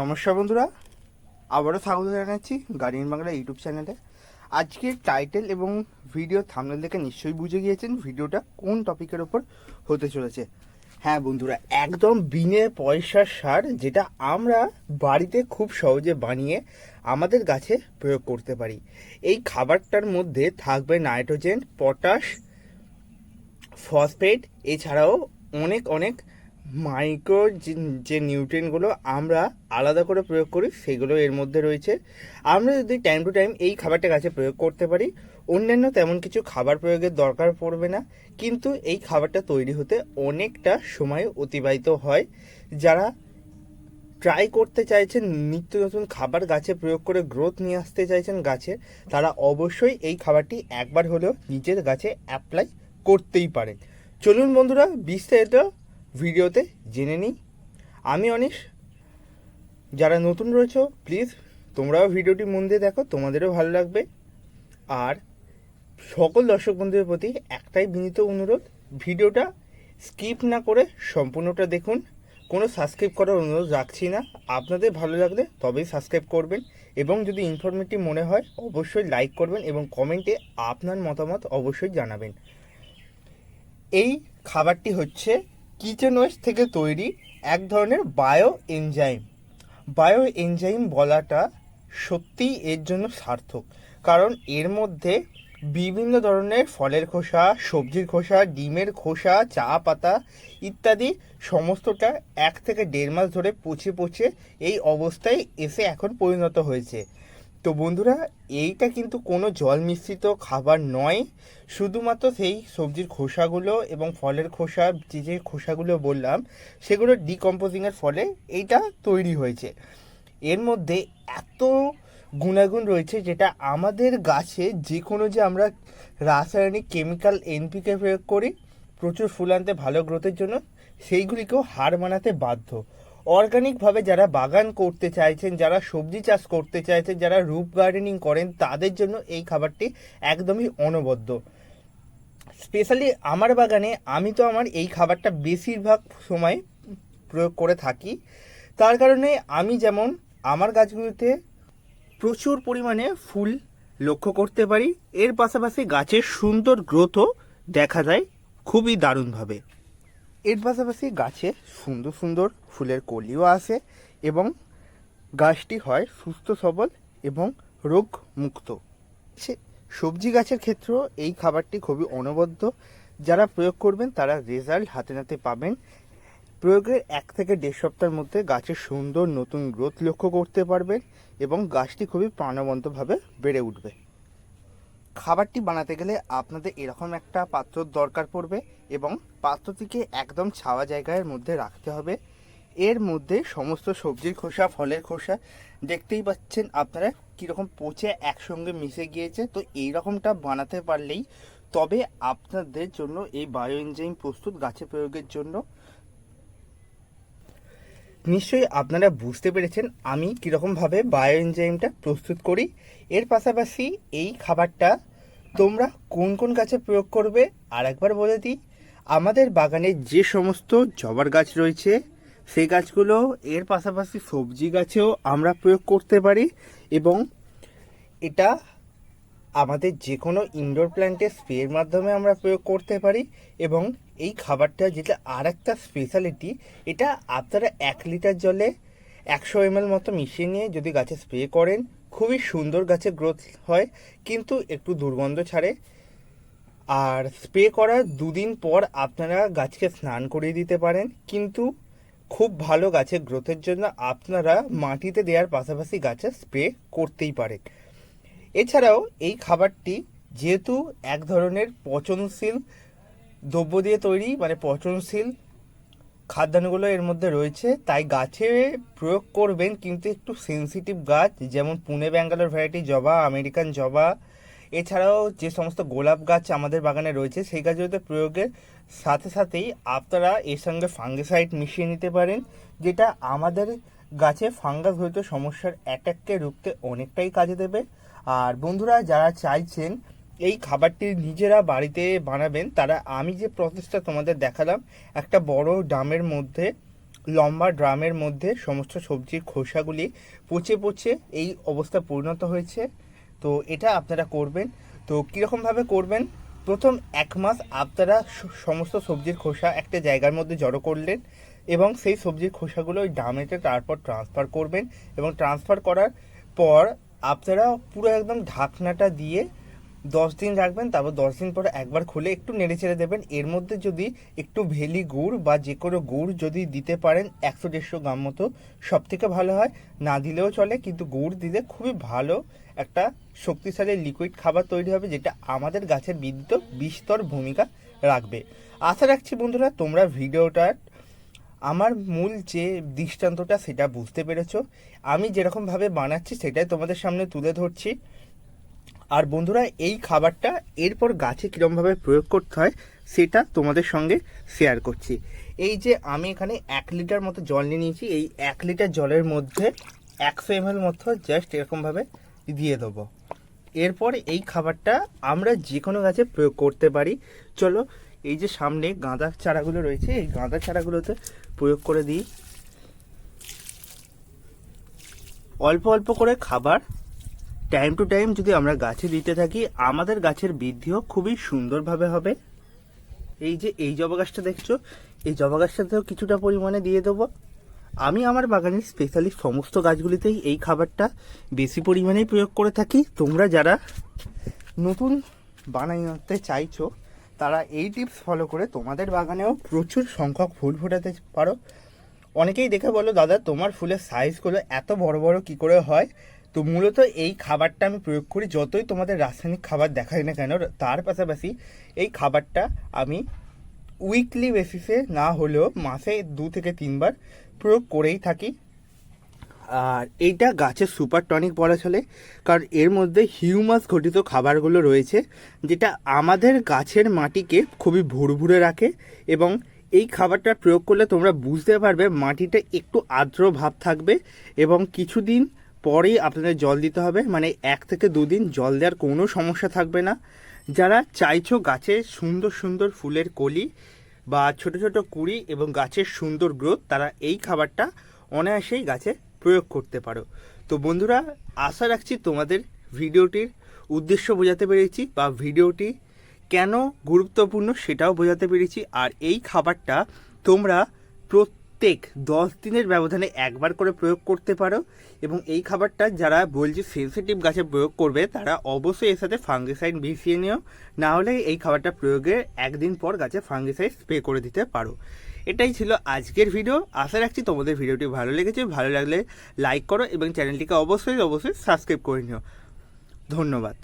নমস্কার বন্ধুরা, আবারও স্বাগত জানাচ্ছি গার্ডিয়ান বাংলা ইউটিউব চ্যানেলে। আজকের টাইটেল এবং ভিডিও থামনেল দেখে নিশ্চয়ই বুঝে গিয়েছেন ভিডিওটা কোন টপিকের ওপর হতে চলেছে। হ্যাঁ বন্ধুরা, একদম বিনে পয়সার সার যেটা আমরা বাড়িতে খুব সহজে বানিয়ে আমাদের গাছে প্রয়োগ করতে পারি। এই খাবারটার মধ্যে থাকবে নাইট্রোজেন পটাশ ফসফেট এছাড়াও অনেক অনেক মাইক্রো যে নিউট্রিয়েন্টগুলো আমরা আলাদা করে প্রয়োগ করি, সেগুলো এর মধ্যে রয়েছে। আমরা যদি টাইম টু টাইম এই খাবারটা গাছে প্রয়োগ করতে পারি, অন্যান্য তেমন কিছু খাবার প্রয়োগের দরকার পড়বে না। কিন্তু এই খাবারটা তৈরি হতে অনেকটা সময় অতিবাহিত হয়। যারা ট্রাই করতে চাইছেন, নিত্য নতুন খাবার গাছে প্রয়োগ করে গ্রোথ নিয়ে আসতে চাইছেন গাছে, তারা অবশ্যই এই খাবারটি একবার হলেও নিজের গাছে অ্যাপ্লাই করতেই পারে চলুন বন্ধুরা, বিস্তারিত ভিডিওতে জেনে নিই। আমি অনিশ। যারা নতুন রয়েছে, প্লিজ তোমরাও ভিডিওটি মন দিয়ে দেখো, তোমাদেরও ভালো লাগবে। আর সকল দর্শক বন্ধুদের প্রতি একটাই বিনীত অনুরোধ, ভিডিওটা স্কিপ না করে সম্পূর্ণটা দেখুন। কোনো সাবস্ক্রাইব করার অনুরোধ রাখছি না। আপনাদের ভালো লাগলে তবেই সাবস্ক্রাইব করবেন এবং যদি ইনফরমেটিভ মনে হয়, অবশ্যই লাইক করবেন এবং কমেন্টে আপনার মতামত অবশ্যই জানাবেন। এই খাবারটি হচ্ছে কিচেন ওয়েস্ট থেকে তৈরি এক ধরনের বায়ো এনজাইম বায়ো এনজাইম বলাটা সত্যিই এর জন্য সার্থক, কারণ এর মধ্যে বিভিন্ন ধরনের ফলের খোসা, সবজির খোসা, ডিমের খোসা, চা পাতা ইত্যাদি সমস্তটা এক থেকে দেড় মাস ধরে পচে পচে এই অবস্থায় এসে এখন পরিণত হয়েছে। তো বন্ধুরা, এইটা কিন্তু কোনো জল মিশ্রিত খাবার নয়। শুধুমাত্র সেই সবজির খোসাগুলো এবং ফলের খোসা, যে যে খোসাগুলো বললাম, সেগুলো ডিকম্পোজিংয়ের ফলে এইটা তৈরি হয়েছে। এর মধ্যে এত গুণাগুণ রয়েছে যেটা আমাদের গাছে যে কোনো যে আমরা রাসায়নিক কেমিক্যাল এনপিকে প্রয়োগ করি, প্রচুর ফুল আনতে ভালো গ্রোথের জন্য, সেইগুলিকেও হার মানাতে বাধ্য। অর্গানিকভাবে যারা বাগান করতে চাইছেন, যারা সবজি চাষ করতে চাইছেন, যারা রুপ গার্ডেনিং করেন, তাদের জন্য এই খাবারটি একদমই অনবদ্য। স্পেশালি আমার বাগানে আমি তো আমার এই খাবারটা বেশিরভাগ সময় প্রয়োগ করে থাকি। তার কারণে আমি যেমন আমার গাছগুলিতে প্রচুর পরিমাণে ফুল লক্ষ্য করতে পারি, এর পাশাপাশি গাছের সুন্দর গ্রোথও দেখা যায় খুবই দারুণভাবে। এর পাশাপাশি গাছে সুন্দর সুন্দর ফুলের কলিও আসে এবং গাছটি হয় সুস্থ, সবল এবং রোগ মুক্ত সে সবজি গাছের ক্ষেত্রেও এই খাবারটি খুবই অনবদ্য। যারা প্রয়োগ করবেন, তারা রেজাল্ট হাতে নাতে পাবেন। প্রয়োগের এক থেকে দেড় সপ্তাহের মধ্যে গাছের সুন্দর নতুন গ্রোথ লক্ষ্য করতে পারবেন এবং গাছটি খুবই প্রাণবন্তভাবে বেড়ে উঠবে। খাবারটি বানাতে গেলে আপনাদের এরকম একটা পাত্রর দরকার পড়বে এবং পাত্রটিকে একদম ছাওয়া জায়গার মধ্যে রাখতে হবে। এর মধ্যে সমস্ত সবজির খোসা, ফলের খোসা, দেখতেই পাচ্ছেন আপনারা কীরকম পচে একসঙ্গে মিশে গিয়েছে। তো এই রকমটা বানাতে পারলেই তবে আপনাদের জন্য এই বায়ো এনজাইম প্রস্তুত গাছে প্রয়োগের জন্য নিশ্চয়ই আপনারা বুঝতে পেরেছেন আমি কীরকমভাবে বায়ো এনজাইমটা প্রস্তুত করি। এর পাশাপাশি এই খাবারটা তোমরা কোন কোন গাছে প্রয়োগ করবে আর একবার বলে দিই। আমাদের বাগানে যে সমস্ত জবার গাছ রয়েছে, সেই গাছগুলো, এর পাশাপাশি সবজি গাছেও আমরা প্রয়োগ করতে পারি এবং এটা আমাদের যে কোনো ইনডোর প্ল্যান্টে স্প্রের মাধ্যমে আমরা প্রয়োগ করতে পারি এবং এই খাবারটা যেটা আর একটা স্পেশালিটি এটা আপনারা এক লিটার জলে একশো এমএল মতো মিশিয়ে নিয়ে যদি গাছে স্প্রে করেন, খুবই সুন্দর গাছে গ্রোথ হয়, কিন্তু একটু দুর্গন্ধ ছাড়ে। আর স্প্রে করার দুদিন পর আপনারা গাছকে স্নান করিয়ে দিতে পারেন, কিন্তু খুব ভালো গাছের গ্রোথের জন্য আপনারা মাটিতে দেওয়ার পাশাপাশি গাছে স্প্রে করতেই পারেন। এছাড়াও এই খাবারটি যেহেতু এক ধরনের পচনশীল দ্রব্য দিয়ে তৈরি মানে পচনশীল খাদ্যান্নগুলো এর মধ্যে রয়েছে, তাই গাছে প্রয়োগ করবেন কিন্তু একটু সেনসিটিভ গাছ, যেমন পুনে, ব্যাঙ্গালোর ভ্যারাইটি জবা, আমেরিকান জবা। এছাড়াও যে সমস্ত গোলাপ গাছ আমাদের বাগানে রয়েছে, সেই গাছগুলোতে প্রয়োগের সাথে সাথেই আপনারা এর সঙ্গে ফাঙ্গিসাইড মিশিয়ে নিতে পারেন, যেটা আমাদের গাছে ফাঙ্গাস হয়তো সমস্যার অ্যাটাককে রুখতে অনেকটাই কাজে দেবে। আর বন্ধুরা, যারা চাইছেন এই খাবারটি নিজেরা বাড়িতে বানাবেন, তারা আমি যে প্রসেসটা তোমাদের দেখালাম, একটা বড় ড্রামের মধ্যে, লম্বা ড্রামের মধ্যে সমস্ত সবজির খোসাগুলি পচে পচে এই অবস্থা পরিণত হয়েছে। তো এটা আপনারা করবেন। তো কীরকমভাবে করবেন? প্রথম এক মাস আপনারা সমস্ত সবজির খোসা একটা জায়গার মধ্যে জড়ো করলেন এবং সেই সবজির খোসাগুলো ওই ড্রামেতে তারপর ট্রান্সফার করবেন এবং ট্রান্সফার করার পর আপনারা পুরো একদম ঢাকনাটা দিয়ে দশ দিন রাখবেন, তারপর দশ দিন পরে একবার খুলে একটু নেড়ে চেড়ে দেবেন। এর মধ্যে যদি একটু ভেলি গুড় বা যে কোনো গুড় যদি দিতে পারেন একশো দেড়শো গ্রাম মতো সব থেকে ভালো হয়। না দিলেও চলে, কিন্তু গুড় দিলে খুবই ভালো একটা শক্তিশালী লিকুইড খাবার তৈরি হবে, যেটা আমাদের গাছের বৃদ্ধিত বিস্তর ভূমিকা রাখবে। আশা রাখছি বন্ধুরা, তোমরা ভিডিওটার আমার মূল যে দৃষ্টান্তটা সেটা বুঝতে পেরেছ। আমি যেরকমভাবে বানাচ্ছি সেটাই তোমাদের সামনে তুলে ধরছি। আর বন্ধুরা, এই খাবারটা এরপর গাছে কীরমভাবে প্রয়োগ করতে হয় সেটা তোমাদের সঙ্গে শেয়ার করছি। এই যে আমি এখানে এক লিটার মতো জল নিয়ে নিয়েছি। এই এক লিটার জলের মধ্যে একশো এমএল মতো জাস্ট এরকমভাবে দিয়ে দেবো। এরপর এই খাবারটা আমরা যে কোনো গাছে প্রয়োগ করতে পারি। চলো এই যে সামনে গাঁদার চারাগুলো রয়েছে, এই গাঁদার চারাগুলোতে প্রয়োগ করে দিই। অল্প অল্প করে খাবার টাইম টু টাইম যদি আমরা গাছে দিতে থাকি, আমাদের গাছের বৃদ্ধিও খুবই সুন্দরভাবে হবে। এই যে, এই জবা গাছটা দেখছ, এই জবা গাছটাতেও কিছুটা পরিমাণে দিয়ে দেবো। আমি আমার বাগানের স্পেশালি সমস্ত গাছগুলিতেই এই খাবারটা বেশি পরিমাণেই প্রয়োগ করে থাকি। তোমরা যারা নতুন বানাতে চাইছো তারা এই টিপস ফলো করে তোমাদের বাগানেও প্রচুর সংখ্যক ফুল ফোটাতে পারো। অনেকেই দেখে বলো, দাদা, তোমার ফুলের সাইজগুলো এত বড় বড় কি করে হয়? তো মূলত এই খাবারটা আমি প্রয়োগ করি, যতই তোমাদের রাসায়নিক খাবার দেখাই না কেন, তার পাশাপাশি এই খাবারটা আমি উইকলি বেসিসে না হলেও মাসে দু থেকে তিনবার প্রয়োগ করেই থাকি। আর এইটা গাছের সুপার টনিক বলা চলে, কারণ এর মধ্যে হিউমাস ঘটিত খাবারগুলো রয়েছে, যেটা আমাদের গাছের মাটিকে খুবই ভুরভুরে রাখে এবং এই খাবারটা প্রয়োগ করলে তোমরা বুঝতে পারবে মাটিটা একটু আর্দ্র ভাব থাকবে এবং কিছুদিন পরেই আপনাদের জল দিতে হবে মানে এক থেকে দুদিন জল দেওয়ার কোনো সমস্যা থাকবে না। যারা চাইছো গাছে সুন্দর সুন্দর ফুলের কলি বা ছোট ছোট কুড়ি এবং গাছের সুন্দর গ্রোথ তারা এই খাবারটা অনায়াসেই গাছে প্রয়োগ করতে পারো। তো বন্ধুরা, আশা রাখছি তোমাদের ভিডিওটির উদ্দেশ্য বোঝাতে পেরেছি বা ভিডিওটি কেন গুরুত্বপূর্ণ সেটাও বোঝাতে পেরেছি। আর এই খাবারটা তোমরা প্রত্যেক দশ দিনের ব্যবধানে একবার করে প্রয়োগ করতে পারো এবং এই খাবারটা যারা বলছে সেন্সিটিভ গাছে প্রয়োগ করবে, তারা অবশ্যই এর সাথে ফাঙ্গিসাইড মিশিয়ে নিও। না হলে এই খাবারটা প্রয়োগের একদিন পর গাছে ফাঙ্গিসাইড স্প্রে করে দিতে পারো। এটাই ছিল আজকের ভিডিও আশা রাখছি তোমাদের ভিডিওটি ভালো লেগেছে। ভালো লাগলে লাইক করো এবং চ্যানেলটিকে অবশ্যই অবশ্যই সাবস্ক্রাইব করে নিও। ধন্যবাদ।